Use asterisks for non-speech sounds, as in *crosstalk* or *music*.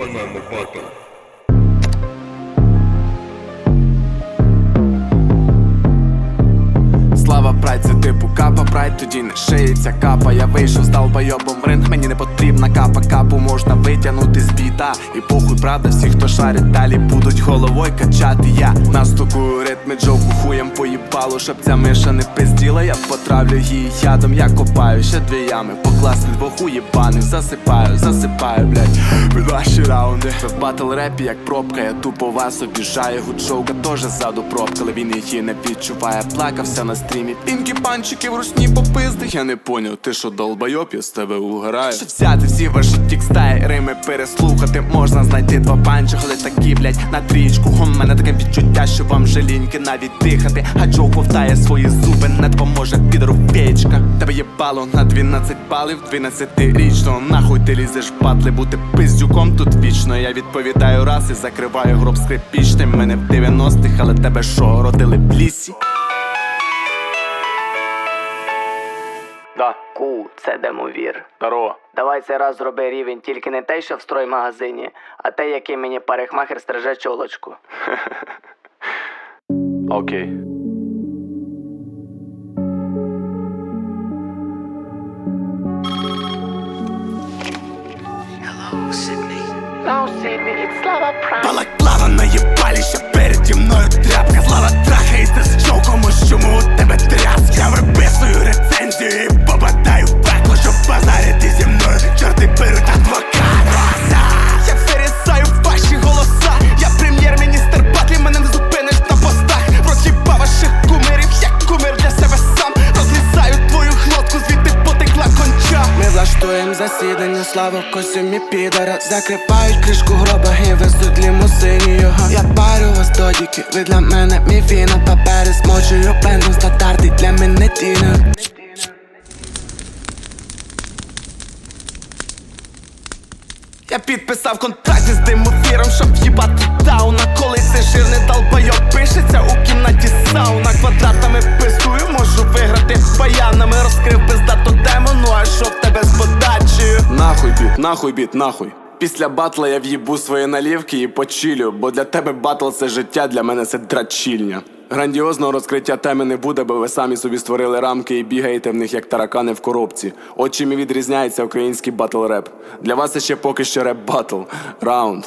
По ньому потім. Райд, тоді не шиється капа. Я вийшов з долбойобом в ринг, мені не потрібна капа, капу можна витягнути з біта. І похуй, правда, всі, хто шарить, далі будуть головою качати. Я настукую ритми джоку, хуєм поїбало, щоб ця миша не пизділа. Я потравлю її ядом, я копаю ще дві ями, покласти двох уєбаних, засипаю, засипаю, блядь, під ваші раунди. Ви в батл репі, як пробка, я тупо вас обіжаю. Гуджовка теж ззаду пробка, але він її не відчуває. Плакався на стрімі. Пінкі панчики в ручні попизди. Я не поняв, ти що долбойоб, я з тебе угораю. Що взяти всі ваші тікстаї, рими переслухати. Можна знайти два панчі, але такі, блядь, на трічку. У мене таке відчуття, що вам жаліньки навіть дихати. А Джо ковтає свої зуби, не допоможе підрупєчка. Тебе є бало на 12 балів, 12-річного. Нахуй ти лізеш в батли, бути пиздюком тут вічно. Я відповідаю раз і закриваю гроб скрипічним. Мене в 90-х, але тебе що, родили в лісі? Да, Ку, це демовір. здорово. Давай цей раз зроби рівень тільки не те, що в строймагазині, а те, який мені парикмахер стриже чолочку. *laughs* Окей. Балаклава наєбаліся засідання, слава косімі підара Закривають кришку гроба і везуть лімузині його Я парю вас додіки, ви для мене міфіна. Папери смочую пленом стандарти для мене тіна. Я підписав контракт з димофіром, щоб в'їбати тауна. Коли цей жирний долбойоб пишеться у кімнаті сауна. Квадратами пиздую, можу Нахуй біт, нахуй Після батла я в'їбу свої налівки і почилю Бо для тебе батл це життя, для мене це драчільня Грандіозного розкриття теми не буде, бо ви самі собі створили рамки і бігаєте в них як таракани в коробці. От чим і відрізняється український батл реп. Для вас це ще поки що реп батл. Раунд.